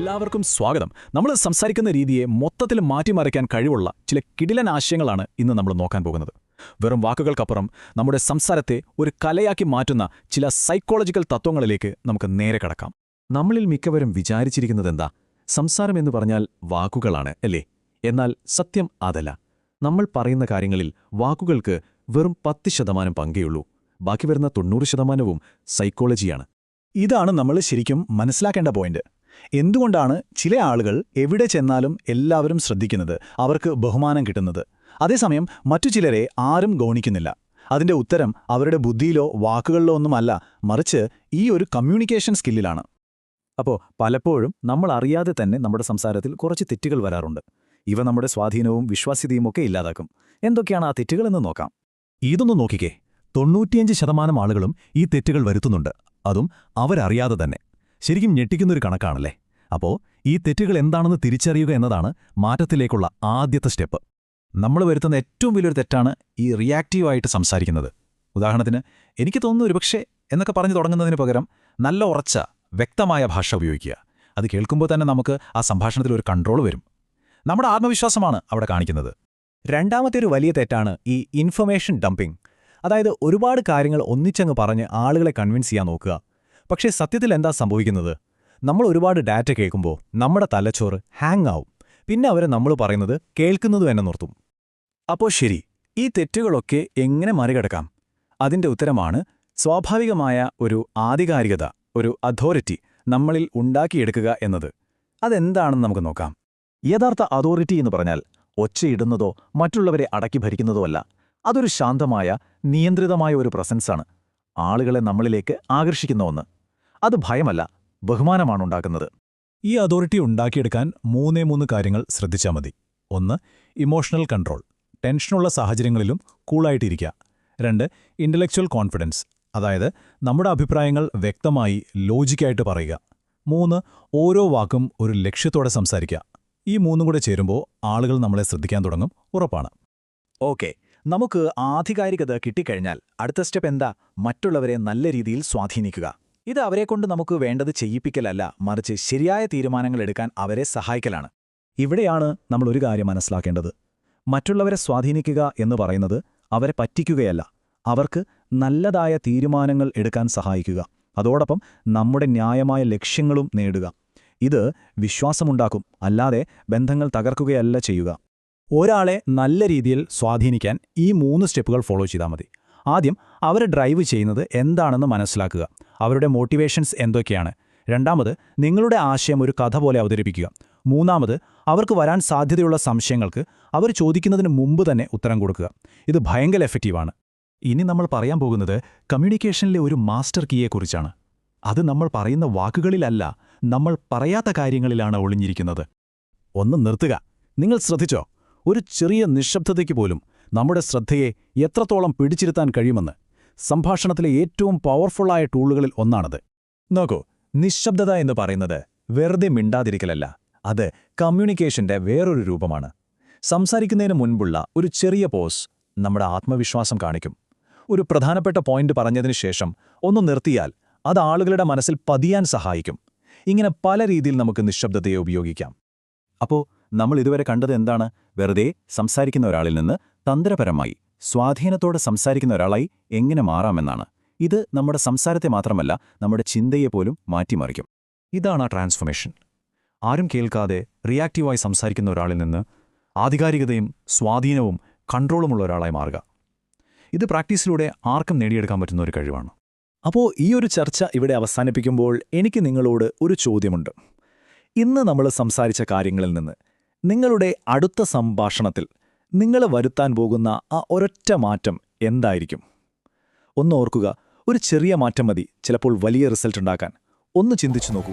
എല്ലാവർക്കും സ്വാഗതം. നമ്മൾ സംസാരിക്കുന്ന രീതിയെ മൊത്തത്തിൽ മാറ്റിമറിക്കാൻ കഴിവുള്ള ചില കിടിലൻ ആശയങ്ങളാണ് ഇന്ന് നമ്മൾ നോക്കാൻ പോകുന്നത്. വെറും വാക്കുകൾക്കപ്പുറം നമ്മുടെ സംസാരത്തെ ഒരു കലയാക്കി മാറ്റുന്ന ചില സൈക്കോളജിക്കൽ തത്വങ്ങളിലേക്ക് നമുക്ക് നേരെ കടക്കാം. നമ്മളിൽ മിക്കവരും വിചാരിച്ചിരിക്കുന്നതെന്താ സംസാരം എന്ന് പറഞ്ഞാൽ വാക്കുകളാണ് അല്ലേ? എന്നാൽ സത്യം അതല്ല. നമ്മൾ പറയുന്ന കാര്യങ്ങളിൽ വാക്കുകൾക്ക് വെറും പത്ത് ശതമാനം പങ്കേയുള്ളൂ ബാക്കി വരുന്ന തൊണ്ണൂറ് ശതമാനവും സൈക്കോളജിയാണ് ഇതാണ് നമ്മൾ ശരിക്കും മനസ്സിലാക്കേണ്ട പോയിന്റ് എന്തുകൊണ്ടാണ് ചില ആളുകൾ എവിടെ ചെന്നാലും എല്ലാവരും ശ്രദ്ധിക്കുന്നത് അവർക്ക് ബഹുമാനം കിട്ടുന്നത്? അതേസമയം മറ്റു ചിലരെ ആരും ഗൗണിക്കുന്നില്ല. അതിന്റെ ഉത്തരം അവരുടെ ബുദ്ധിയിലോ വാക്കുകളിലോ ഒന്നുമല്ല മറിച്ച് ഈ ഒരു കമ്മ്യൂണിക്കേഷൻ സ്കില്ലിലാണ്. അപ്പോൾ പലപ്പോഴും നമ്മൾ അറിയാതെ തന്നെ നമ്മുടെ സംസാരത്തിൽ കുറച്ച് തെറ്റുകൾ വരാറുണ്ട്. ഇവ നമ്മുടെ സ്വാധീനവും വിശ്വാസ്യതയും ഒക്കെ ഇല്ലാതാക്കും. എന്തൊക്കെയാണ് ആ തെറ്റുകളെന്ന് നോക്കാം. ഇതൊന്ന് നോക്കിക്കേ. തൊണ്ണൂറ്റിയഞ്ച് ശതമാനം ആളുകളും ഈ തെറ്റുകൾ വരുത്തുന്നുണ്ട്. അതും അവരറിയാതെ തന്നെ. ശരിക്കും ഞെട്ടിക്കുന്നൊരു കണക്കാണല്ലേ? അപ്പോ ഈ തെറ്റുകൾ എന്താണെന്ന് തിരിച്ചറിയുക എന്നതാണ് മാറ്റത്തിലേക്കുള്ള ആദ്യത്തെ സ്റ്റെപ്പ്. നമ്മൾ വരുത്തുന്ന ഏറ്റവും വലിയൊരു തെറ്റാണ് ഈ റിയാക്റ്റീവായിട്ട് സംസാരിക്കുന്നത്. ഉദാഹരണത്തിന് എനിക്ക് തോന്നുന്നു ഒരുപക്ഷെ എന്നൊക്കെ പറഞ്ഞു തുടങ്ങുന്നതിന് പകരം നല്ല ഉറച്ച വ്യക്തമായ ഭാഷ ഉപയോഗിക്കുക. അത് കേൾക്കുമ്പോൾ തന്നെ നമുക്ക് ആ സംഭാഷണത്തിൽ ഒരു കൺട്രോൾ വരും. നമ്മുടെ ആത്മവിശ്വാസമാണ് അവിടെ കാണിക്കുന്നത്. രണ്ടാമത്തെ ഒരു വലിയ തെറ്റാണ് ഈ ഇൻഫർമേഷൻ ഡംപിംഗ് അതായത് ഒരുപാട് കാര്യങ്ങൾ ഒന്നിച്ചങ്ങ് പറഞ്ഞ് ആളുകളെ കൺവിൻസ് ചെയ്യാൻ നോക്കുക. പക്ഷേ സത്യത്തിൽ എന്താ സംഭവിക്കുന്നത്? നമ്മൾ ഒരുപാട് ഡാറ്റ കേൾക്കുമ്പോൾ നമ്മുടെ തലച്ചോറ് ഹാങ് ആവും പിന്നെ അവരെ നമ്മൾ പറയുന്നത് കേൾക്കുന്നതും എന്നെ നിർത്തും. അപ്പോൾ ശരി ഈ തെറ്റുകളൊക്കെ എങ്ങനെ മറികടക്കാം? അതിന്റെ ഉത്തരമാണ് സ്വാഭാവികമായ ഒരു ആധികാരികത ഒരു അതോറിറ്റി നമ്മളിൽ ഉണ്ടാക്കിയെടുക്കുക എന്നത്. അതെന്താണെന്ന് നമുക്ക് നോക്കാം. യഥാർത്ഥ അതോറിറ്റി എന്ന് പറഞ്ഞാൽ ഒച്ചയിടുന്നതോ മറ്റുള്ളവരെ അടക്കി ഭരിക്കുന്നതോ അല്ല. അതൊരു ശാന്തമായ നിയന്ത്രിതമായ ഒരു പ്രസൻസാണ്. ആളുകളെ നമ്മളിലേക്ക് ആകർഷിക്കുന്ന ഒന്ന്. അത് ഭയമല്ല ബഹുമാനമാണ് ഉണ്ടാക്കുന്നത്. ഈ അതോറിറ്റി ഉണ്ടാക്കിയെടുക്കാൻ മൂന്നേ മൂന്ന് കാര്യങ്ങൾ ശ്രദ്ധിച്ചാൽ മതി. ഒന്ന് ഇമോഷണൽ കൺട്രോൾ ടെൻഷനുള്ള സാഹചര്യങ്ങളിലും കൂളായിട്ടിരിക്കുക രണ്ട് ഇന്റലക്ച്വൽ കോൺഫിഡൻസ് അതായത് നമ്മുടെ അഭിപ്രായങ്ങൾ വ്യക്തമായി ലോജിക്കായിട്ട് പറയുക. മൂന്ന് ഓരോ വാക്കും ഒരു ലക്ഷ്യത്തോടെ സംസാരിക്കുക ഈ മൂന്നും കൂടെ ചേരുമ്പോൾ ആളുകൾ നമ്മളെ ശ്രദ്ധിക്കാൻ തുടങ്ങും ഉറപ്പാണ്. ഓക്കെ നമുക്ക് ആധികാരികത കിട്ടിക്കഴിഞ്ഞാൽ അടുത്ത സ്റ്റെപ്പ് എന്താ? മറ്റുള്ളവരെ നല്ല രീതിയിൽ സ്വാധീനിക്കുക. ഇത് അവരെക്കൊണ്ട് നമുക്ക് വേണ്ടത് ചെയ്യിപ്പിക്കലല്ല മറിച്ച് ശരിയായ തീരുമാനങ്ങൾ എടുക്കാൻ അവരെ സഹായിക്കലാണ്. ഇവിടെയാണ് നമ്മൾ ഒരു കാര്യം മനസ്സിലാക്കേണ്ടത്. മറ്റുള്ളവരെ സ്വാധീനിക്കുക എന്ന് പറയുന്നത് അവരെ പറ്റിക്കുകയല്ല അവർക്ക് നല്ലതായ തീരുമാനങ്ങൾ എടുക്കാൻ സഹായിക്കുക. അതോടൊപ്പം നമ്മുടെ ന്യായമായ ലക്ഷ്യങ്ങളും നേടുക. ഇത് വിശ്വാസമുണ്ടാക്കും അല്ലാതെ ബന്ധങ്ങൾ തകർക്കുകയല്ല ചെയ്യുക. ഒരാളെ നല്ല രീതിയിൽ സ്വാധീനിക്കാൻ ഈ മൂന്ന് സ്റ്റെപ്പുകൾ ഫോളോ ചെയ്താൽ മതി. ആദ്യം അവർ ഡ്രൈവ് ചെയ്യുന്നത് എന്താണെന്ന് മനസ്സിലാക്കുക. അവരുടെ മോട്ടിവേഷൻസ് എന്തൊക്കെയാണ്? രണ്ടാമത് നിങ്ങളുടെ ആശയം ഒരു കഥ പോലെ അവതരിപ്പിക്കുക. മൂന്നാമത് അവർക്ക് വരാൻ സാധ്യതയുള്ള സംശയങ്ങൾക്ക് അവർ ചോദിക്കുന്നതിന് മുമ്പ് തന്നെ ഉത്തരം കൊടുക്കുക. ഇത് ഭയങ്കര എഫക്റ്റീവാണ് ഇനി നമ്മൾ പറയാൻ പോകുന്നത് കമ്മ്യൂണിക്കേഷനിലെ ഒരു മാസ്റ്റർ കീയെക്കുറിച്ചാണ് അത് നമ്മൾ പറയുന്ന വാക്കുകളിലല്ല നമ്മൾ പറയാത്ത കാര്യങ്ങളിലാണ് ഒളിഞ്ഞിരിക്കുന്നത്. ഒന്ന് നിർത്തുക. നിങ്ങൾ ശ്രദ്ധിച്ചോ? ഒരു ചെറിയ നിശബ്ദതയ്ക്ക് പോലും നമ്മുടെ ശ്രദ്ധയെ എത്രത്തോളം പിടിച്ചിരുത്താൻ കഴിയുമെന്ന്. സംഭാഷണത്തിലെ ഏറ്റവും പവർഫുള്ളായ ടൂളുകളിൽ ഒന്നാണത്. നോക്കൂ നിശബ്ദത എന്ന് പറയുന്നത് വെറുതെ മിണ്ടാതിരിക്കലല്ല അത് കമ്മ്യൂണിക്കേഷന്റെ വേറൊരു രൂപമാണ്. സംസാരിക്കുന്നതിന് മുൻപുള്ള ഒരു ചെറിയ പോസ് നമ്മുടെ ആത്മവിശ്വാസം കാണിക്കും. ഒരു പ്രധാനപ്പെട്ട പോയിന്റ് പറഞ്ഞതിന് ശേഷം ഒന്ന് നിർത്തിയാൽ അത് ആളുകളുടെ മനസ്സിൽ പതിയാൻ സഹായിക്കും. ഇങ്ങനെ പല രീതിയിൽ നമുക്ക് നിശബ്ദതയെ ഉപയോഗിക്കാം. അപ്പോൾ നമ്മൾ ഇതുവരെ കണ്ടത് എന്താണ്? വെറുതെ സംസാരിക്കുന്ന ഒരാളിൽ നിന്ന് തന്ത്രപരമായി സ്വാധീനത്തോടെ സംസാരിക്കുന്ന ഒരാളായി എങ്ങനെ മാറാമെന്നാണ്. ഇത് നമ്മുടെ സംസാരത്തെ മാത്രമല്ല നമ്മുടെ ചിന്തയെപ്പോലും മാറ്റിമറിക്കും. ഇതാണ് ആ ട്രാൻസ്ഫോർമേഷൻ. ആരും കേൾക്കാതെ റിയാക്റ്റീവായി സംസാരിക്കുന്ന ഒരാളിൽ നിന്ന് ആധികാരികതയും സ്വാധീനവും കൺട്രോളുമുള്ള ഒരാളായി മാറുക. ഇത് പ്രാക്ടീസിലൂടെ ആർക്കും നേടിയെടുക്കാൻ പറ്റുന്ന ഒരു കഴിവാണ്. അപ്പോൾ ഈ ഒരു ചർച്ച ഇവിടെ അവസാനിപ്പിക്കുമ്പോൾ എനിക്ക് നിങ്ങളോട് ഒരു ചോദ്യമുണ്ട്. ഇന്ന് നമ്മൾ സംസാരിച്ച കാര്യങ്ങളിൽ നിന്ന് നിങ്ങളുടെ അടുത്ത സംഭാഷണത്തിൽ നിങ്ങൾ വരുത്താൻ പോകുന്ന ആ ഒരൊറ്റ മാറ്റം എന്തായിരിക്കും? ഒന്ന് ഓർക്കുക ഒരു ചെറിയ മാറ്റം മതി ചിലപ്പോൾ വലിയ റിസൾട്ട് ഉണ്ടാക്കാൻ. ഒന്ന് ചിന്തിച്ചു നോക്കൂ.